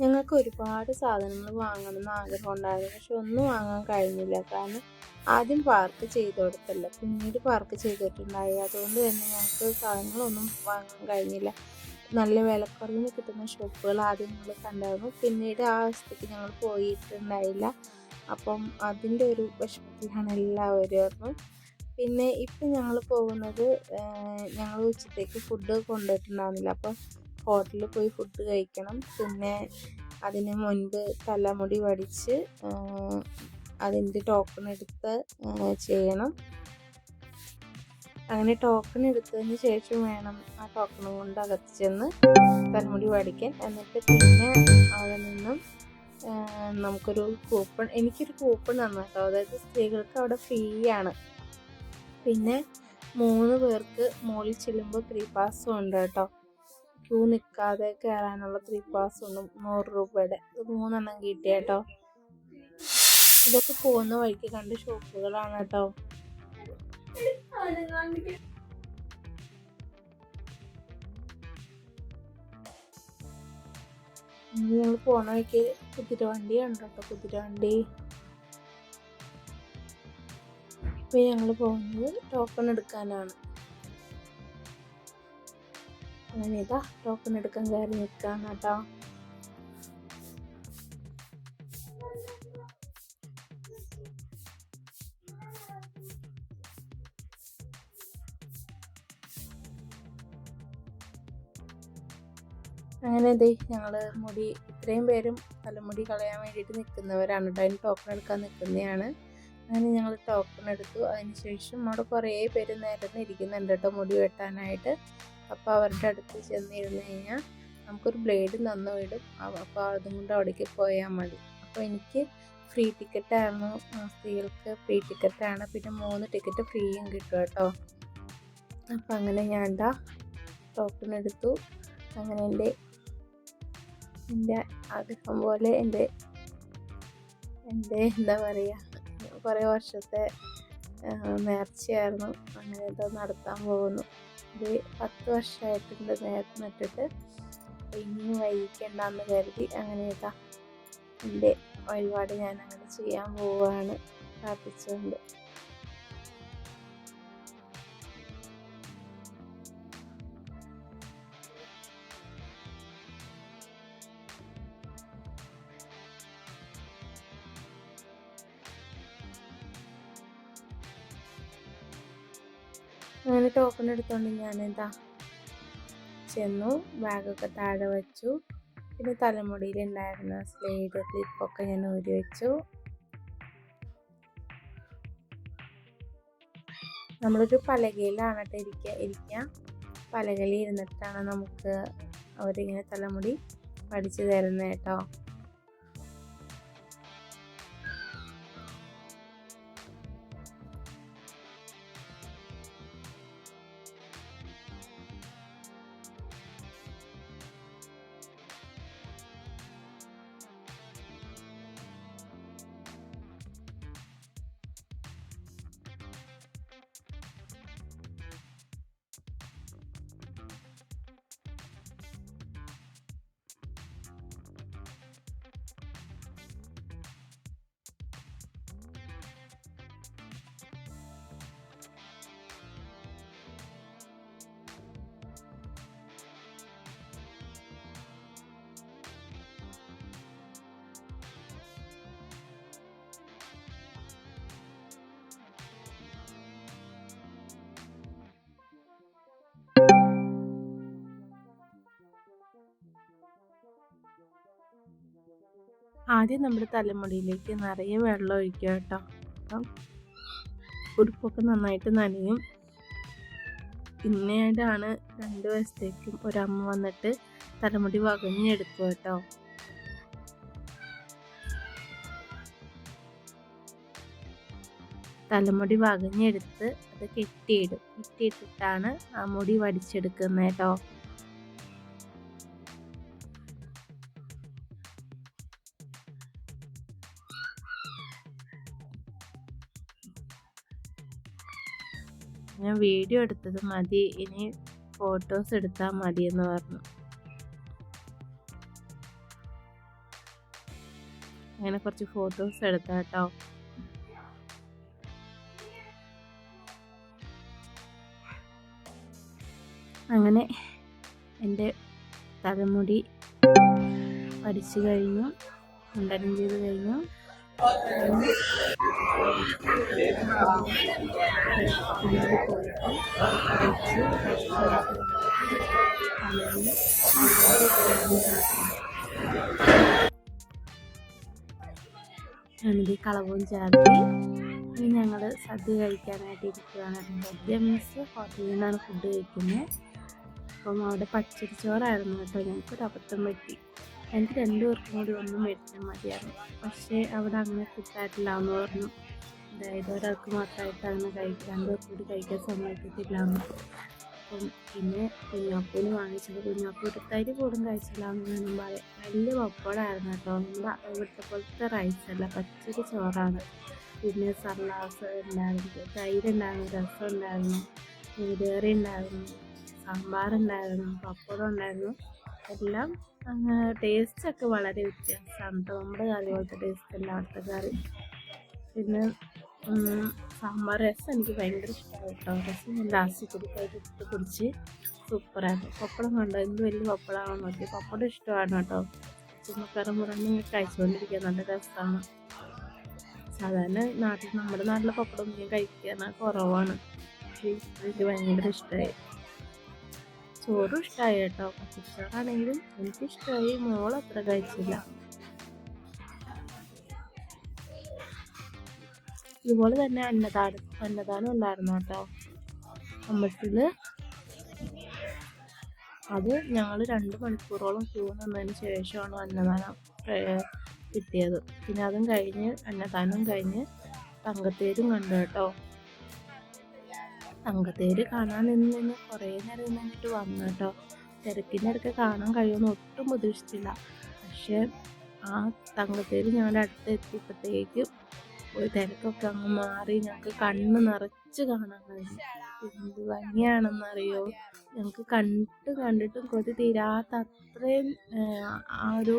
ഞങ്ങൾക്ക് ഒരുപാട് സാധനങ്ങൾ വാങ്ങണം എന്ന് ആഗ്രഹം ഉണ്ടായിരുന്നു. പക്ഷെ ഒന്നും വാങ്ങാൻ കഴിഞ്ഞില്ല. കാരണം ആദ്യം പാർക്ക് ചെയ്ത് കൊടുത്തല്ല. പിന്നീട് പാർക്ക് ചെയ്തിട്ടുണ്ടായി. അതുകൊണ്ട് തന്നെ ഞങ്ങൾക്ക് സാധനങ്ങളൊന്നും വാങ്ങാൻ കഴിഞ്ഞില്ല. നല്ല വിലക്കുറവിന് കിട്ടുന്ന ഷോപ്പുകൾ ആദ്യം ഞങ്ങൾ കണ്ടായിരുന്നു. പിന്നീട് ആ അവസ്ഥയ്ക്ക് ഞങ്ങൾ പോയിട്ടുണ്ടായില്ല. അപ്പം അതിന്റെ ഒരു വിഷമത്തിലാണ് എല്ലാവരും. പിന്നെ ഇപ്പം ഞങ്ങൾ പോകുന്നത് ഞങ്ങൾ ഉച്ചത്തേക്ക് ഫുഡ് കൊണ്ടുപോയിട്ടുണ്ടാകുന്നില്ല അപ്പം ഹോട്ടലിൽ പോയി ഫുഡ് കഴിക്കണം. പിന്നെ അതിന് മുൻപ് തലമുടി വടിച്ച് അതിന്റെ ടോക്കൺ എടുത്ത് ചെയ്യണം. അങ്ങനെ ടോക്കൺ എടുത്തതിന് ശേഷം വേണം ആ ടോക്കൺ കൊണ്ട് അകത്ത് ചെന്ന് തലമുടി വടിക്കാൻ. എന്നിട്ട് പിന്നെ അവിടെ നിന്നും നമുക്കൊരു കൂപ്പൺ എനിക്കൊരു കൂപ്പൺ തന്നു കേട്ടോ. അതായത് സ്ത്രീകൾക്ക് അവിടെ ഫ്രീ ആണ്. പിന്നെ മൂന്ന് പേർക്ക് മുകളിൽ ചെല്ലുമ്പോൾ ത്രീ പാസ് ഉണ്ട് കേട്ടോ. ക്യൂ നിൽക്കാതെ കയറാനുള്ള ത്രീ പാസ് ഒന്നും നൂറ് രൂപയുടെ ഇത് മൂന്നെണ്ണം കിട്ടിയ കേട്ടോ. ഇതൊക്കെ പോകുന്ന വഴിക്ക് കണ്ട ഷോപ്പുകളാണ് കേട്ടോ. ഞങ്ങൾ പോണ വഴിക്ക് കുതിരവണ്ടി ഉണ്ട് കേട്ടോ കുതിരവണ്ടി. ഇപ്പൊ ഞങ്ങൾ പോകുന്നത് ടോക്കൺ എടുക്കാനാണ്. അങ്ങനെ ഇതാ ടോക്കൺ എടുക്കാൻ കയറി നിൽക്കാം കേട്ടോ. അങ്ങനെ ദേ ഞങ്ങൾ മുടി ഇത്രയും പേരും തലമുടി കളയാൻ വേണ്ടിയിട്ട് നിൽക്കുന്നവരാണ് കേട്ടോ. അതിന് ടോക്കൺ എടുക്കാൻ നിൽക്കുന്നതാണ്. അങ്ങനെ ഞങ്ങൾ ടോക്കൺ എടുത്തു. അതിനുശേഷം അവിടെ കുറേ പേര് നേരം ഇരിക്കുന്നുണ്ട് കേട്ടോ മുടി വെട്ടാനായിട്ട്. അപ്പോൾ അവരുടെ അടുത്ത് ചെന്നിരുന്ന് കഴിഞ്ഞാൽ നമുക്കൊരു ബ്ലേഡ് നന്നു വിടും. അപ്പോൾ അതും കൊണ്ട് അവിടേക്ക് പോയാൽ മതി. അപ്പോൾ എനിക്ക് ഫ്രീ ടിക്കറ്റായിരുന്നു സ്ത്രീകൾക്ക് ഫ്രീ ടിക്കറ്റാണ് പിന്നെ മൂന്ന് ടിക്കറ്റ് ഫ്രീയും കിട്ടും കേട്ടോ. അപ്പോൾ അങ്ങനെ ഞാൻ എന്താ ടോക്കൺ എടുത്തു. അങ്ങനെ എന്റെ എന്റെ ആഗ്രഹം പോലെ എന്റെ എന്റെ എന്താ പറയുക കുറേ വർഷത്തെ നേർച്ചയായിരുന്നു. അങ്ങനെ ഇത് നടത്താൻ പോകുന്നു. ഇത് പത്ത് വർഷമായിട്ടുണ്ട് നേരത്തെ നട്ടിട്ട് ഇനിയും വൈകിക്കണ്ടെന്ന് കരുതി അങ്ങനെ ഇതാ എന്റെ വഴിപാട് ഞാൻ അങ്ങനെ ചെയ്യാൻ പോവുകയാണ് പ്രാർത്ഥിച്ചുകൊണ്ട്. അങ്ങനെ ടോക്കൺ എടുത്തോണ്ട് ഞാൻ എന്താ ചെന്നു ബാഗൊക്കെ താഴെ വെച്ചു. പിന്നെ തലമുടിയിൽ ഉണ്ടായിരുന്ന സ്ലൈഡ് ക്ലിപ്പൊക്കെ ഞാൻ ഊരി വെച്ചു. നമ്മളൊരു പലകയിലാണ് കേട്ടോ ഇരിക്കുക ഇരിക്കുക പലകയിൽ ഇരുന്നിട്ടാണ് നമുക്ക് അവരിങ്ങനെ തലമുടി പഠിച്ചു തരുന്നത് കേട്ടോ. ആദ്യം നമ്മുടെ തലമുടിയിലേക്ക് നിറയെ വെള്ളം ഒഴിക്കുക കേട്ടോ. അപ്പം ഉടുപ്പൊക്കെ നന്നായിട്ട് നനയും. പിന്നീടാണ് രണ്ട് വയസ്സത്തേക്കും ഒരമ്മ വന്നിട്ട് തലമുടി വകഞ്ഞെടുക്കുക കേട്ടോ. തലമുടി വകഞ്ഞെടുത്ത് അത് കെട്ടിയിടും. കെട്ടിയിട്ടിട്ടാണ് ആ മുടി വടിച്ചെടുക്കുന്നത് കേട്ടോ. ഞാൻ വീഡിയോ എടുത്തത് മതി. ഇനി ഫോട്ടോസ് എടുത്താൽ എന്ന് പറഞ്ഞു. അങ്ങനെ കുറച്ച് ഫോട്ടോസ് എടുത്ത കേട്ടോ അങ്ങനെ എന്റെ തലമുടി പഠിച്ചു കഴിഞ്ഞു മുണ്ടനം ചെയ്ത് കഴിഞ്ഞു. എന്നിട്ട് കളവും ചേർത്ത് ഇനി ഞങ്ങൾ സദ്യ കഴിക്കാനായിട്ട് ഇരിക്കുകയാണ് സദ്യ മീൻസ് ഹോട്ടലിൽ നിന്നാണ് ഫുഡ് കഴിക്കുന്നത് അപ്പം അവിടെ പച്ചരി ചോറായിരുന്നു കേട്ടോ. ഞങ്ങൾക്കൊരു അബദ്ധം പറ്റി. എനിക്ക് രണ്ടു പേർക്കും കൂടി ഒന്നും മേടിച്ചാൽ മതിയായിരുന്നു. പക്ഷേ അവിടെ അങ്ങനെ കിട്ടാറില്ല എന്ന് പറഞ്ഞു. അതായത് ഒരാൾക്ക് മാത്രമായിട്ട് അങ്ങനെ കഴിക്കാൻ രണ്ടു പേർക്ക് കൂടി കഴിക്കാൻ സമ്മതിക്കത്തില്ല എന്ന് അപ്പം പിന്നെ കുഞ്ഞാപ്പൂന് വാങ്ങിച്ചത് കുഞ്ഞാപ്പൂ ഒരു തരി പോലും കഴിച്ചില്ല എന്ന് വേണം പറയാം വലിയ പപ്പടമായിരുന്നു കേട്ടോ. നമ്മുടെ ഇവിടുത്തെ പോലത്തെ റൈസല്ല പച്ചരി ചോറാണ്. പിന്നെ സർലാസ് ഉണ്ടായിരുന്നു തൈര് ഉണ്ടായിരുന്നു രസം ഉണ്ടായിരുന്നു മീൻകറി ഉണ്ടായിരുന്നു സാമ്പാറുണ്ടായിരുന്നു പപ്പടം ഉണ്ടായിരുന്നു. എല്ലാം ടേസ്റ്റൊക്കെ വളരെ വ്യത്യാസമാണ്. കേട്ടോ നമ്മുടെ കറി പോലത്തെ ടേസ്റ്റ് അല്ല അവിടുത്തെ കറി. പിന്നെ സാമ്പാർ രസം എനിക്ക് ഭയങ്കര ഇഷ്ടമാണ് കേട്ടോ. രസം ഞാൻ ലാസ്റ്റ് കുടിക്കായിട്ട് കുടിച്ച് സൂപ്പറായിരുന്നു. പപ്പടം കണ്ടോ? എന്ത് വലിയ പപ്പടമാണെന്ന് നോക്കി. പപ്പടം ഇഷ്ടമാണ് കേട്ടോ. ചുമക്കറി മുറന്ന് കഴിച്ചുകൊണ്ടിരിക്കുക നല്ല രസമാണ് സാധാരണ നാട്ടിൽ നമ്മുടെ നാട്ടിലെ പപ്പടം ഞാൻ കഴിക്കാൻ കുറവാണ്. എനിക്ക് ഭയങ്കര ഇഷ്ടമായി ചോറും ഇഷ്ടമായി കേട്ടോ പച്ചച്ചോറാണെങ്കിലും എനിക്കിഷ്ടമായി മോൾ അത്ര കഴിച്ചില്ല. ഇതുപോലെ തന്നെ അന്നദാനം അന്നദാനം ഉണ്ടായിരുന്നു കേട്ടോ. അമ്പലത്തിൽ അത് ഞങ്ങൾ രണ്ട് മണിക്കൂറോളം ക്യൂ നിന്നതിന് ശേഷമാണ് അന്നദാനം കിട്ടിയത്. പിന്നെ അതും കഴിഞ്ഞ് അന്നദാനം കഴിഞ്ഞ് തങ്കത്തേരും കണ്ടു കേട്ടോ. തങ്കത്തേര് കാണാൻ നിന്ന് നിന്ന് കുറേ നേരം നിന്നിട്ട് വന്നു കേട്ടോ തിരക്കിന്റെ ഇടയ്ക്ക് കാണാൻ കഴിയുമെന്ന് ഒട്ടും പ്രതീക്ഷിച്ചില്ല. പക്ഷേ ആ തങ്കത്തേര് ഞങ്ങളുടെ അടുത്ത് എത്തിയപ്പോഴത്തേക്കും ഒരു തിരക്കൊക്കെ അങ്ങ് മാറി ഞങ്ങൾക്ക് കണ്ണ് നിറച്ച് കാണാൻ കഴിഞ്ഞു. എന്ത് ഭംഗിയാണെന്നറിയോ? ഞങ്ങൾക്ക് കണ്ടിട്ട് കണ്ടിട്ടും കൊതി തീരാത്ത അത്രയും ആ ഒരു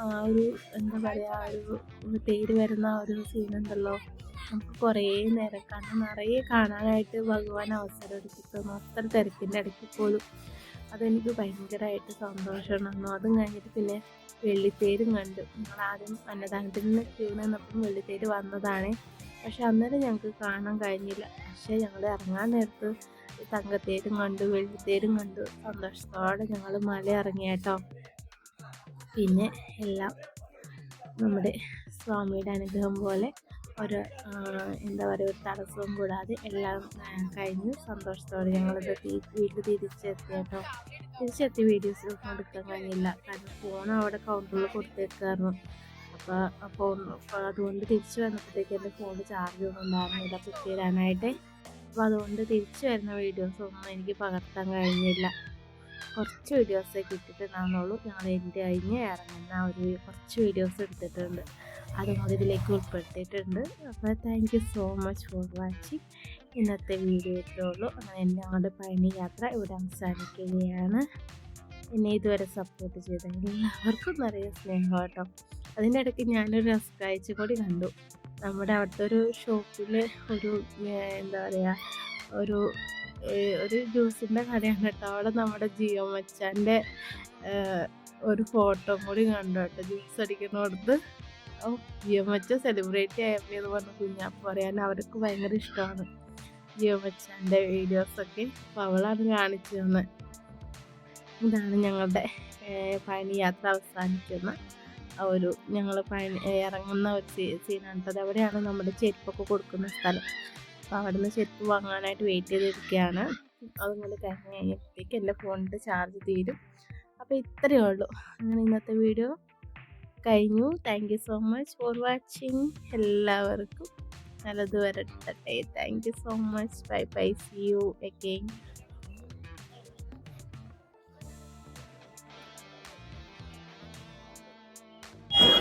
ആ ഒരു എന്താ പറയുക ആ ഒരു തേര് വരുന്ന ആ ഒരു സീനുണ്ടല്ലോ നമുക്ക് കുറേ നേരം കാരണം നിറയെ കാണാനായിട്ട് ഭഗവാൻ അവസരം തന്നു അത്ര തിരക്കിന്റെ ഇടയ്ക്ക് പോലും അതെനിക്ക് ഭയങ്കരമായിട്ട് സന്തോഷമായിരുന്നു അതും കഴിഞ്ഞിട്ട് പിന്നെ വെള്ളിത്തേരും കണ്ടു. ഞങ്ങൾ ആദ്യം അന്നദാനത്തിൽ നിന്ന് ക്യൂ നിന്നപ്പം വെള്ളിത്തേര് വന്നതാണ്. പക്ഷെ അന്നേരം ഞങ്ങൾക്ക് കാണാൻ കഴിഞ്ഞില്ല. പക്ഷേ ഞങ്ങൾ ഇറങ്ങാൻ നേരത്ത് തങ്കത്തേരും കണ്ടു വെള്ളിത്തേരും കണ്ടു. സന്തോഷത്തോടെ ഞങ്ങൾ മല ഇറങ്ങിയേട്ടോ പിന്നെ എല്ലാം നമ്മുടെ സ്വാമിയുടെ അനുഗ്രഹം പോലെ ഒരു എന്താ പറയുക ഒരു തടസ്സവും കൂടാതെ എല്ലാം കഴിഞ്ഞ്. സന്തോഷത്തോടെ ഞങ്ങളത് വീട്ടിൽ തിരിച്ചെത്തി കേട്ടോ. തിരിച്ചെത്തി വീഡിയോസ് ഒന്നും എടുക്കാൻ കഴിഞ്ഞില്ല. കാരണം ഫോൺ അവിടെ കൗണ്ടറിൽ കൊടുത്തേക്കായിരുന്നു. അപ്പോൾ അപ്പോൾ അതുകൊണ്ട് തിരിച്ചു വന്നപ്പോഴത്തേക്ക് എന്റെ ഫോൺ ചാർജ് ഒന്നും ഉണ്ടായിരുന്നില്ല. പിക്ക് ചെയ്യാനായിട്ട്. അപ്പോൾ അതുകൊണ്ട് തിരിച്ചു വരുന്ന വീഡിയോസ് ഒന്നും എനിക്ക് പകർത്താൻ കഴിഞ്ഞില്ല. കുറച്ച് വീഡിയോസേ കിട്ടിയിട്ടുണ്ടാകുന്നുള്ളൂ ഞങ്ങൾ എന്റെ കഴിഞ്ഞ് ഇറങ്ങുന്ന ഒരു കുറച്ച് വീഡിയോസ് എടുത്തിട്ടുണ്ട്. അതും കൂടി ഇതിലേക്ക് ഉൾപ്പെടുത്തിയിട്ടുണ്ട്. അപ്പോൾ thank you so much for watching ഇന്നത്തെ വീഡിയോ ഇത്രേ ഉള്ളൂ. അങ്ങനെ ഞങ്ങളുടെ പഴനി യാത്ര ഇവിടെ അവസാനിക്കുകയാണ്. എന്നെ ഇതുവരെ സപ്പോർട്ട് ചെയ്ത എല്ലാവർക്കും നിറയെ സ്നേഹം കേട്ടോ. അതിന്റെ ഇടയ്ക്ക് ഞാനൊരു രസക്കാഴ്ച കൂടി കണ്ടു. നമ്മുടെ അവിടുത്തെ ഒരു ഷോപ്പിൽ ഒരു എന്താ പറയുക ഒരു ഒരു ജ്യൂസിന്റെ കടയാണ് കേട്ടോ. അവിടെ നമ്മുടെ ജിയോ മച്ചാന്റെ ഒരു ഫോട്ടോ കൂടി കണ്ടു കേട്ടോ. ജ്യൂസ് ഓ ജിയോ മച്ച സെലിബ്രേറ്റ് ആയപ്പോൾ എന്ന് പറഞ്ഞ കുഞ്ഞാപ്പ് പറയാൻ അവർക്ക് ഭയങ്കര ഇഷ്ടമാണ് ജിയോ മച്ചാന്റെ വീഡിയോസൊക്കെ അപ്പോൾ അവളാണ് കാണിച്ചു തന്നത് ഇതാണ് ഞങ്ങളുടെ പഴനി യാത്ര അവസാനിക്കുന്ന ഒരു ഞങ്ങൾ ഇറങ്ങുന്ന ഒരു സീനാണ്. അത് അവിടെയാണ് നമ്മുടെ ചെരുപ്പൊക്കെ കൊടുക്കുന്ന സ്ഥലം. അപ്പോൾ അവിടുന്ന് ചെരുപ്പ് വാങ്ങാനായിട്ട് വെയിറ്റ് ചെയ്തിരിക്കുകയാണ് അതുപോലെ കഴിഞ്ഞ് കഴിഞ്ഞപ്പോഴത്തേക്ക് എന്റെ ഫോണിന്റെ ചാർജ് തീരും. അപ്പോൾ ഇത്രയേ ഉള്ളൂ. അങ്ങനെ ഇന്നത്തെ വീഡിയോ കഴിഞ്ഞു. Thank you so much for watching എല്ലാവർക്കും നല്ലത് വരട്ടെ. Thank you so much bye bye see you again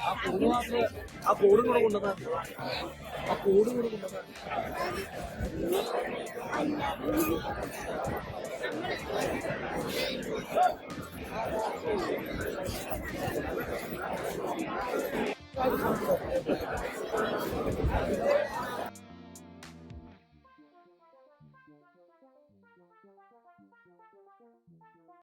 ആ കോഡ് മാത്രമേ ആ കോഡും കൂടെ കൊണ്ടുവന്നാൽ ആ കോഡും കൂടെ കൊണ്ടുവന്നാൽ